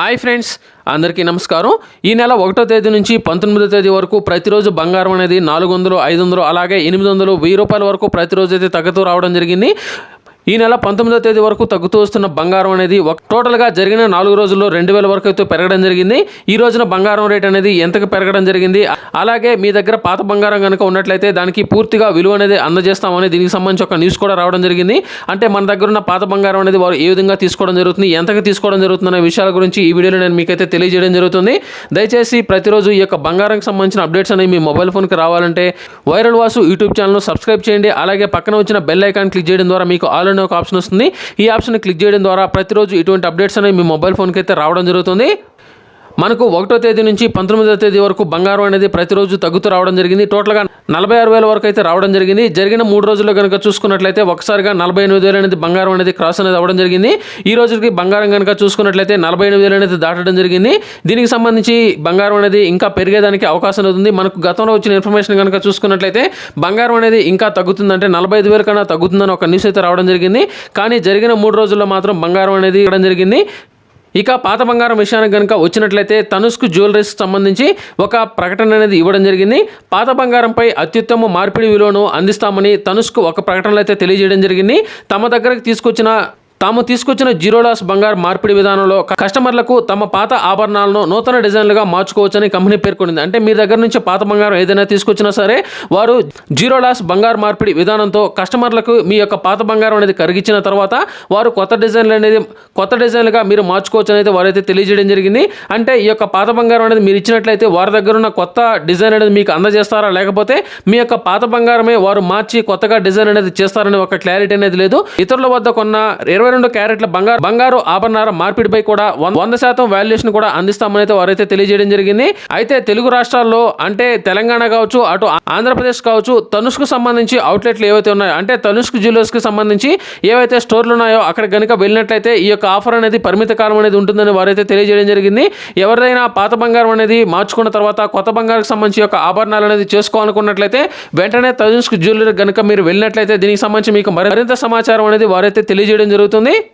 Hi friends అందరికీ నమస్కారం. ఈ నెల ఒకటో తేదీ నుంచి పంతొమ్మిదో తేదీ వరకు ప్రతిరోజు బంగారం అనేది నాలుగు వందలు ఐదు వందలు అలాగే ఎనిమిది వందలు వెయ్యి రూపాయల వరకు ప్రతిరోజు అయితే తగ్గుతూ రావడం జరిగింది. ఈ నెల పంతొమ్మిదో తేదీ వరకు తగ్గుతూ వస్తున్న బంగారం అనేది ఒక టోటల్గా జరిగిన నాలుగు రోజుల్లో రెండు వేల వరకు అయితే పెరగడం జరిగింది. ఈ రోజున బంగారం రేట్ అనేది ఎంతకు పెరగడం జరిగింది? అలాగే మీ దగ్గర పాత బంగారం కనుక ఉన్నట్లయితే దానికి పూర్తిగా విలువ అనేది అందజేస్తామని దీనికి సంబంధించి ఒక న్యూస్ కూడా రావడం జరిగింది. అంటే మన దగ్గర ఉన్న పాత బంగారం అనేది వారు ఏ విధంగా తీసుకోవడం జరుగుతుంది ఎంతకు తీసుకోవడం జరుగుతుంది అనే విషయాల గురించి ఈ వీడియోలో నేను మీకైతే తెలియజేయడం జరుగుతుంది. దయచేసి ప్రతిరోజు ఈ యొక్క బంగారంకి సంబంధించిన అప్డేట్స్ అనేవి మీ మొబైల్ ఫోన్కి రావాలంటే viral Vasu YouTube channel subscribe చేయండి. అలాగే పక్కన వచ్చిన బెల్ ఐకాన్ క్లిక్ చేయడం ద్వారా మీకు ఆల్ అనే ఒక ఆప్షన్ వస్తుంది. ఈ ఆప్షన్ క్లిక్ చేయడం ద్వారా ప్రతిరోజు ఇటువంటి అప్డేట్స్ అనేవి మీ మొబైల్ ఫోన్కి అయితే రావడం జరుగుతుంది. మనకు ఒకటో తేదీ నుంచి పంతొమ్మిదో తేదీ వరకు బంగారం అనేది ప్రతిరోజు తగ్గుతూ రావడం జరిగింది. టోటల్గా నలభై ఆరు వేల వరకు అయితే రావడం జరిగింది. జరిగిన మూడు రోజుల్లో కనుక చూసుకున్నట్లయితే ఒకసారిగా నలభై ఎనిమిది వేలు అనేది బంగారం అనేది క్రాస్ అనేది అవ్వడం జరిగింది. ఈ రోజుకి బంగారం కనుక చూసుకున్నట్లయితే నలభై ఎనిమిది వేలు అనేది దాటడం జరిగింది. దీనికి సంబంధించి బంగారం అనేది ఇంకా పెరిగేదానికి అవకాశం ఉంది. మనకు గతంలో వచ్చిన ఇన్ఫర్మేషన్ కనుక చూసుకున్నట్లయితే బంగారం అనేది ఇంకా తగ్గుతుందంటే నలభై ఐదు వేల కన్నా తగ్గుతుందని ఒక న్యూస్ అయితే రావడం జరిగింది. కానీ జరిగిన మూడు రోజుల్లో మాత్రం బంగారం అనేది ఇవ్వడం జరిగింది. ఇక పాత బంగారం విషయానికి కనుక వచ్చినట్లయితే తనుష్కు జ్యువెలరీస్కి సంబంధించి ఒక ప్రకటన అనేది ఇవ్వడం జరిగింది. పాత బంగారంపై అత్యుత్తమ మార్పిడి విలువను అందిస్తామని తనుష్కు ఒక ప్రకటనలో అయితే తెలియజేయడం జరిగింది. తమ దగ్గరకు తీసుకొచ్చిన తాము తీసుకొచ్చిన జీరో లాస్ బంగారు మార్పిడి విధానంలో కస్టమర్లకు తమ పాత ఆభరణాలను నూతన డిజైన్లుగా మార్చుకోవచ్చని కంపెనీ పేర్కొంది అంటే మీ దగ్గర నుంచి పాత బంగారం ఏదైనా తీసుకొచ్చినా సరే వారు జీరో లాస్ బంగారు మార్పిడి విధానంతో కస్టమర్లకు మీ యొక్క పాత బంగారం అనేది కరిగించిన తర్వాత వారు కొత్త డిజైన్లు అనేది కొత్త డిజైన్లుగా మీరు మార్చుకోవచ్చు అనేది వారైతే తెలియజేయడం జరిగింది. అంటే ఈ యొక్క పాత బంగారం అనేది మీరు ఇచ్చినట్లయితే వారి దగ్గర ఉన్న కొత్త డిజైన్ అనేది మీకు అందజేస్తారా? లేకపోతే మీ యొక్క పాత బంగారమే వారు మార్చి కొత్తగా డిజైన్ అనేది చేస్తారనే ఒక క్లారిటీ అనేది లేదు. ఇతరుల వద్ద కొన్న ఇరవై రెండు క్యారెట్ల బంగారు బంగారు ఆభరణాల మార్పిడిపై కూడా వంద శాతం వాల్యుయేషన్ కూడా అందిస్తామని అయితే వారైతే తెలియజేయడం జరిగింది. అయితే తెలుగు రాష్ట్రాల్లో అంటే తెలంగాణ కావచ్చు అటు ఆంధ్రప్రదేశ్ కావచ్చు తనుష్కు సంబంధించి అవుట్లెట్లు ఏవైతే ఉన్నాయో అంటే తనుష్క్ జ్యువెలర్స్కి సంబంధించి ఏవైతే స్టోర్లు ఉన్నాయో అక్కడ కనుక వెళ్ళినట్లయితే ఈ యొక్క ఆఫర్ అనేది పరిమిత కాలం అనేది ఉంటుందని వారైతే తెలియజేయడం జరిగింది. ఎవరిదైనా పాత బంగారం అనేది మార్చుకున్న తర్వాత కొత్త బంగారం సంబంధించి యొక్క ఆభరణాలు అనేది చేసుకోవాలనుకున్నట్లయితే వెంటనే తనుష్క్ జ్యువెలర్ కనుక మీరు వెళ్ళినట్లయితే దీనికి సంబంధించి మీకు మరి- మరింత సమాచారం అనేది వారైతే తెలియజేయడం జరుగుతుంది. journée